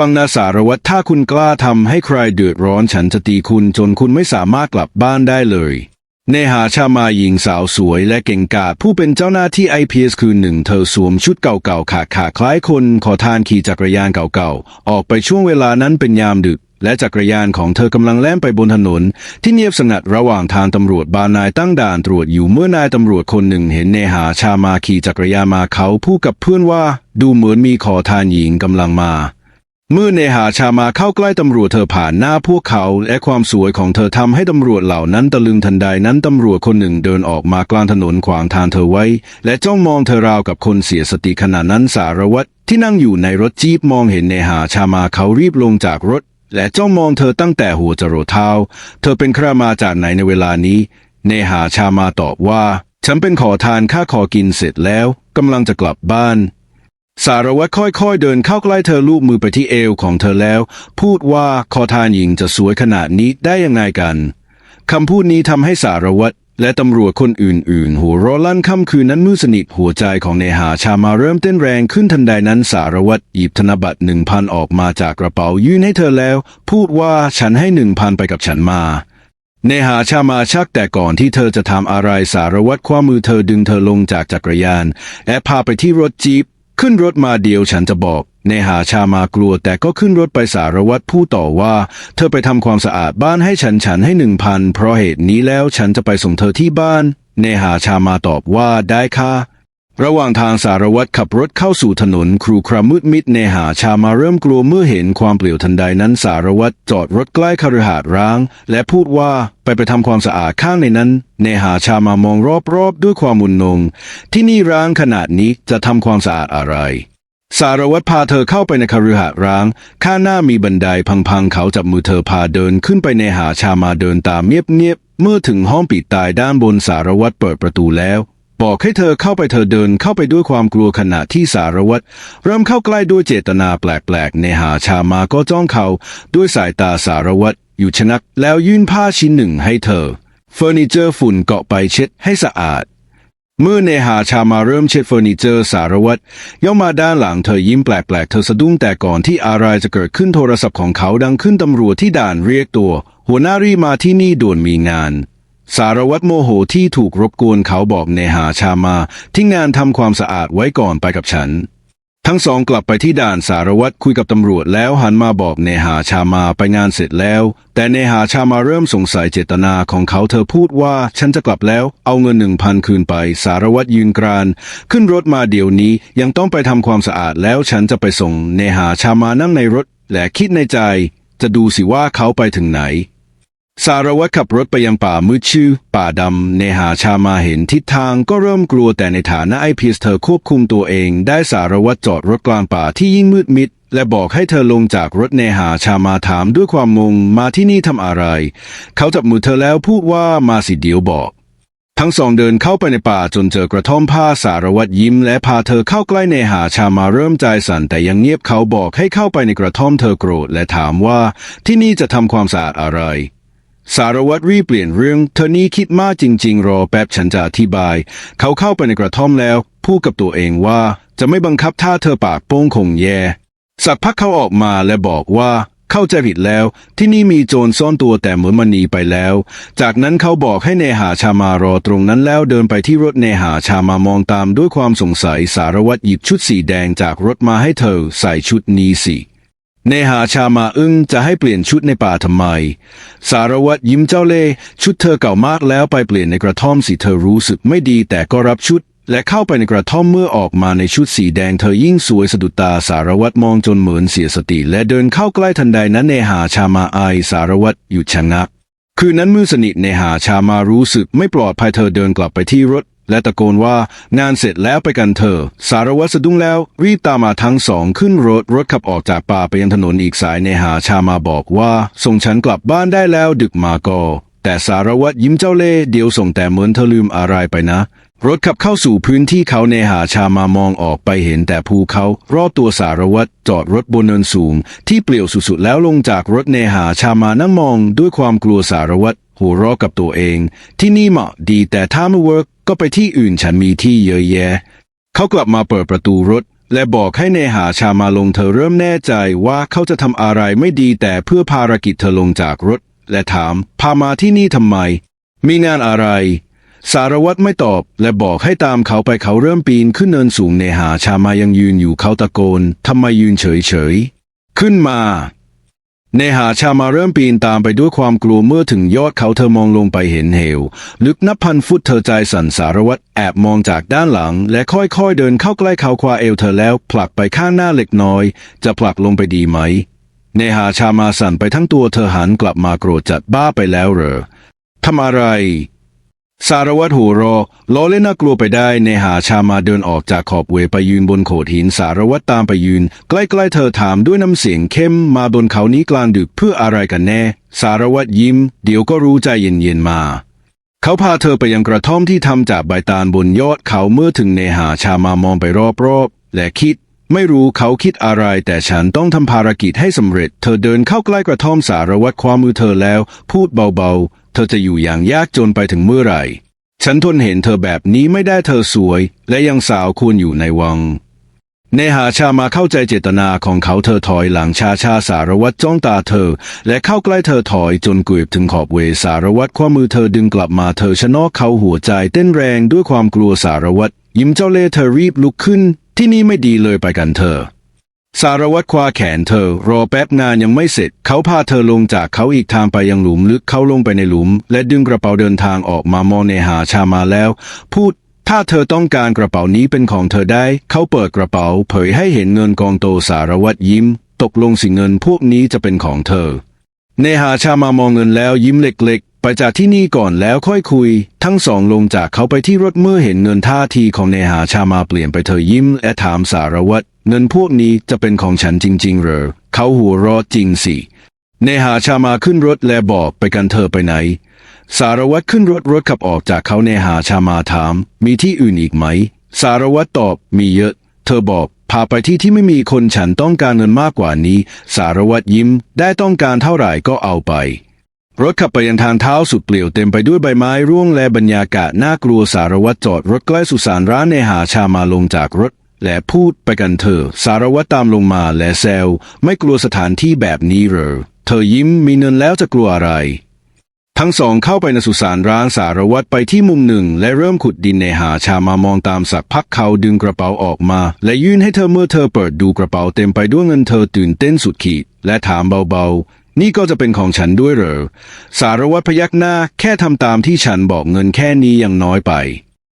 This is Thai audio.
ฟังนาสารวัตรถ้าคุณกล้าทำให้ใครเดือดร้อนฉันจะตีคุณจนคุณไม่สามารถกลับบ้านได้เลย เนหาชามาหญิงสาวสวยและเก่งกาจผู้เป็นเจ้าหน้าที่ไอพีเอสคืนหนึ่งเธอสวมชุดเก่าๆขาดขาคล้ายคนขอทานขี่จักรยานเก่าๆ ออกไปช่วงเวลานั้นเป็นยามดึก และจักรยานของเธอกำลังแล่นไปบนถนน ที่เงียบสงัดระหว่างทางตำรวจบานายตั้งด่านตรวจอยู่เมื่อนายตำรวจคนหนึ่งเห็นเนหาชามาขี่จักรยานมาเขาพูดกับเพื่อนว่า ดูเหมือนมีขอทานหญิงกำลังมา เมื่อเนหาชามาเข้าใกล้ตำรวจเธอผ่านหน้าพวกเขา และความสวยของเธอทำให้ตำรวจเหล่านั้นตะลึงทันใดนั้นตำรวจคนหนึ่งเดินออกมากลางถนนขวางทางเธอไว้ และจ้องมองเธอราวกับคนเสียสติขณะนั้นสารวัตรที่นั่งอยู่ในรถจี๊ปมองเห็นเนหาชามาเขารีบลงจากรถ และจ้องมองเธอตั้งแต่หัวจรดเท้า เธอเป็นใครมาจากไหนในเวลานี้ เนหาชามาตอบว่า ฉันเป็นขอทานค่าขอกินเสร็จแล้วกำลังจะกลับบ้าน สารวัตรค่อยๆ เดินเข้าใกล้เธอลูบมือไปที่เอวของเธอแล้ว พูดว่าขอทานหญิงจะสวยขนาดนี้ได้ยังไงกันคำพูดนี้ทำให้สารวัตรและตำรวจคนอื่นๆ หัวร้อลั่นค่ำคืนนั้นมืดสนิทหัวใจของเนหาชามาเริ่มเต้นแรงขึ้นทันใดนั้นสารวัตรหยิบธนบัตรหนึ่งพันออกมาจากกระเป๋ายื่นให้เธอแล้ว พูดว่าฉันให้หนึ่งพันไปกับฉันมาเนหาชามาชักแต่ก่อนที่เธอจะทำอะไรสารวัตรคว้ามือเธอดึงเธอลงจากจักรยาน และพาไปที่รถจี๊ป ขึ้นรถมาเดียวฉันจะบอก เนหาชามากลัว แต่ก็ขึ้นรถไปสารวัตรพูดต่อว่า เธอไปทำความสะอาดบ้านให้ฉันฉันให้หนึ่งพันเพราะเหตุนี้แล้วฉันจะไปส่งเธอที่บ้าน เนหาชามาตอบว่าได้ค่ะ ระหว่างทางสารวัตรขับรถเข้าสู่ถนนครูครามืดมิดเนหาชามาเริ่มกลัวเมื่อเห็นความเปลี่ยวทันใดนั้นสารวัตรจอดรถใกล้คฤหาสน์ร้าง และพูดว่าไปไปทำความสะอาดข้างในนั้น เนหาชามามองรอบๆด้วยความมุนงง ที่นี่ร้างขนาดนี้จะทำความสะอาดอะไร สารวัตรพาเธอเข้าไปในคฤหาสน์ร้าง ข้างหน้ามีบันไดพังๆเขาจับมือเธอพาเดินขึ้นไปในหาชามาเดินตามเงียบๆเมื่อถึงห้องปิดตายด้านบนสารวัตรเปิดประตูแล้ว บอกให้เธอเข้าไปเธอเดินเข้าไปด้วยความกลัวขณะที่สารวัตรเริ่มเข้าใกล้ด้วยเจตนาแปลกๆในหาชามาก็จ้องเขาด้วยสายตาสารวัตรอยู่ชนักแล้วยื่นผ้าชิ้นหนึ่งให้เธอ เฟอร์นิเจอร์ฝุ่นเกาะไปเช็ดให้สะอาด เมื่อเนหาชามาเริ่มเช็ดเฟอร์นิเจอร์สารวัตรย่องมาด้านหลังเธอยิ้มแปลกๆ เธอสะดุ้งแต่ก่อนที่อะไรจะเกิดขึ้นโทรศัพท์ของเขาดังขึ้นตำรวจที่ด่านเรียกตัว หัวหน้ารีมาที่นี่ด่วนมีงาน สารวัตรโมโหที่ถูกรบกวนเขาบอกเนหาชามาที่งานทำความสะอาดไว้ก่อนไปกับฉัน ทั้งสองกลับไปที่ด่านสารวัตรคุยกับตำรวจแล้วหันมาบอกเนหาชามาไปงานเสร็จแล้ว แต่เนหาชามาเริ่มสงสัยเจตนาของเขาเธอพูดว่าฉันจะกลับแล้ว เอาเงินหนึ่งพันคืนไป สารวัตรยืนกราน ขึ้นรถมาเดี๋ยวนี้ยังต้องไปทำความสะอาดแล้วฉันจะไปส่งเนหาชามานั่งในรถ และคิดในใจ จะดูสิว่าเขาไปถึงไหน สารวัตรขับรถไปยังป่ามืดชื่อ ป่าดำเนหาชามาเห็นทิศทางก็เริ่มกลัวแต่ในฐานะไอพีสเธอควบคุมตัวเอง ได้สารวัตรจอดรถกลางป่าที่ยิ่งมืดมิด และบอกให้เธอลงจากรถเนหาชามาถามด้วยความงงมาที่นี่ทำอะไร เขาจับมือเธอแล้วพูดว่ามาสิเดี๋ยวบอก ทั้งสองเดินเข้าไปในป่าจนเจอกระท่อมผ้าสารวัตรยิ้ม และพาเธอเข้าใกล้เนหาชามาเริ่มใจสั่นแต่ยังเงียบเขาบอกให้เข้าไปในกระท่อมเธอโกรธและถามว่าที่นี่จะทำความสะอาดอะไร สารวัตรรีเปลี่ยนเรื่อง เธอนี่คิดมากจริง ๆ รอแป๊บฉันจะอธิบาย เขาเข้าไปในกระท่อมแล้วพูดกับตัวเองว่า จะไม่บังคับถ้าเธอปากโป้งคงแย่ สักพักเขาออกมาและบอกว่าเข้าใจผิดแล้ว ที่นี่มีโจรซ่อนตัวแต่เหมือนมันหนีไปแล้ว จากนั้นเขาบอกให้เนหาชามารอตรงนั้นแล้วเดินไปที่รถเนหาชามามองตามด้วยความสงสัยสารวัตรหยิบชุดสีแดงจากรถมาให้เธอใส่ชุดนี้สิ เนหาชามาอึ้งจะให้เปลี่ยนชุดในป่าทำไม สารวัตรยิ้มเจ้าเล่ชุดเธอเก่ามากแล้วไปเปลี่ยนในกระท่อมสิเธอรู้สึกไม่ดีแต่ก็รับชุด และเข้าไปในกระท่อมเมื่อออกมาในชุดสีแดงเธอยิ่งสวยสะดุดตาสารวัตรมองจนเหมือนเสียสติ และเดินเข้าใกล้ทันใดนั้นเนหาชามาอายสารวัตรหยุดชะงักคืนนั้นมือสนิทเนหาชามารู้สึกไม่ปลอดภัยเธอเดินกลับไปที่รถ และตะโกนว่างานเสร็จแล้วไปกันเถอะสารวัตรสะดุ้งแล้วรีบตามมาทั้งสองขึ้นรถรถขับออกจากป่าไปยังถนนอีกสายเนหาชามาบอกว่า ส่งฉันกลับบ้านได้แล้วดึกมาก็แต่สารวัตรยิ้มเจ้าเล่เดี๋ยวส่งแต่เหมือนเธอลืมอะไรไปนะ รถขับเข้าสู่พื้นที่เขาเนหาชามามองออกไปเห็นแต่ภูเขา รอบตัวสารวัตรจอดรถบนเนินสูง ที่เปลี่ยวสุดๆแล้วลงจากรถเนหาชามานั่งมองด้วยความกลัวสารวัตรหัวเราะกับตัวเอง ที่นี่เหมาะดีแต่ถ้าไม่เวิร์ก ก็ไปที่อื่นฉันมีที่เยอะแยะ เขากลับมาเปิดประตูรถ และบอกให้เนหาชามาลงเธอเริ่มแน่ใจว่าเขาจะทำอะไรไม่ดีแต่เพื่อภารกิจเธอลงจากรถ และถามพามาที่นี่ทำไม มีงานอะไร สารวัตรไม่ตอบ และบอกให้ตามเขาไปเขาเริ่มปีนขึ้นเนินสูงเนหาชามายังยืนอยู่เขาตะโกนทำไมยืนเฉยเฉยขึ้นมา เนหาชามาเริ่มปีนตามไปด้วยความกลัวเมื่อถึงยอดเขาเธอมองลงไปเห็นเหว ลึกนับพันฟุตเธอใจสั่นสารวัตรแอบมองจากด้านหลัง และค่อยๆเดินเข้าใกล้เขาคว้าเอวเธอแล้วผลักไปข้างหน้าเล็กน้อย จะผลักลงไปดีไหม เนหาชามาสั่นไปทั้งตัวเธอหันกลับมาโกรธจัดบ้าไปแล้วเหรอทำอะไร สารวัตรหัวรอล้อเล่นน่ากลัวไปได้เนหาชามาเดินออกจากขอบเวไปยืนบนโขดหินสารวัตรตามไปยืน ใกล้ๆเธอถามด้วยน้ำเสียงเข้มมาบนเขานี้กลางดึกเพื่ออะไรกันแน่ สารวัตรยิ้ม เดี๋ยวก็รู้ใจเย็นๆมา เขาพาเธอไปยังกระท่อมที่ทำจากใบตาลบนยอดเขาเมื่อถึงเนหาชามามองไปรอบๆและคิดไม่รู้เขาคิดอะไร แต่ฉันต้องทำภารกิจให้สำเร็จ เธอเดินเข้าใกล้กระท่อมสารวัตรคว้ามือเธอแล้ว พูดเบาๆ เธอจะอยู่อย่างยากจนไปถึงเมื่อไหร่ ฉันทนเห็นเธอแบบนี้ไม่ได้เธอสวย และยังสาวควรอยู่ในวัง เนหาชามาเข้าใจเจตนาของเขาเธอถอยหลังชาชาสารวัตรจ้องตาเธอ และเข้าใกล้เธอถอยจนเกือบถึงขอบเวสารวัตรคว้ามือเธอดึงกลับมาเธอชะนอกเขาหัวใจเต้นแรงด้วยความกลัวสารวัตรยิ้มเจ้าเล่เธอรีบลุกขึ้น ที่นี่ไม่ดีเลยไปกันเธอ สารวัตรคว้าแขนเธอ รอแป๊บงานยังไม่เสร็จ เขาพาเธอลงจากเขาอีกทางไปยังหลุมลึกเขาลงไปในหลุม และดึงกระเป๋าเดินทางออกมามองเนหาชามาแล้ว พูด ถ้าเธอต้องการกระเป๋านี้เป็นของเธอได้ เขาเปิดกระเป๋า เผยให้เห็นเงินกองโตสารวัตรยิ้ม ตกลงสิเงินพวกนี้จะเป็นของเธอ เนหาชามามองเงินแล้วยิ้มเล็กๆ ไปจากที่นี่ก่อนแล้วค่อยคุย ทั้งสองลงจากเขาไปที่รถเมื่อเห็นเงินท่าทีของเนหาชามาเปลี่ยนไปเธอยิ้มและถามสารวัตร เงินพวกนี้จะเป็นของฉันจริง ๆ เหรอ เขาหัวเรอจริงสิ เนหาชามาขึ้นรถและบอกไปกันเธอไปไหน สารวัตรขึ้นรถรถขับออกจากเขาเนหาชามาถาม มีที่อื่นอีกไหม สารวัตรตอบมีเยอะ เธอบอกพาไปที่ที่ไม่มีคนฉันต้องการเงินมากกว่านี้ สารวัตรยิ้ม ได้ต้องการเท่าไหร่ก็เอาไป รถขับไปยังทางเท้าสุดเปลี่ยวเต็มไปด้วยใบไม้ร่วงและบรรยากาศน่ากลัวสารวัตรจอดรถใกล้สุสานร้านเนหาชามาลงจากรถ และพูดไปกันเถอะสารวัตรตามลงมาและแซวไม่กลัวสถานที่แบบนี้เหรอเธอยิ้มมีเงินแล้วจะกลัวอะไร ทั้งสองเข้าไปในสุสานร้างสารวัตรไปที่มุมหนึ่ง และเริ่มขุดดินในหาชามามองตามสักพักเขาดึงกระเป๋าออกมา และยื่นให้เธอเมื่อเธอเปิดดูกระเป๋าเต็มไปด้วยเงินเธอตื่นเต้นสุดขีด และถามเบาๆ นี่ก็จะเป็นของฉันด้วยเหรอ สารวัตรพยักหน้าแค่ทำตามที่ฉันบอกเงินแค่นี้ยังน้อยไป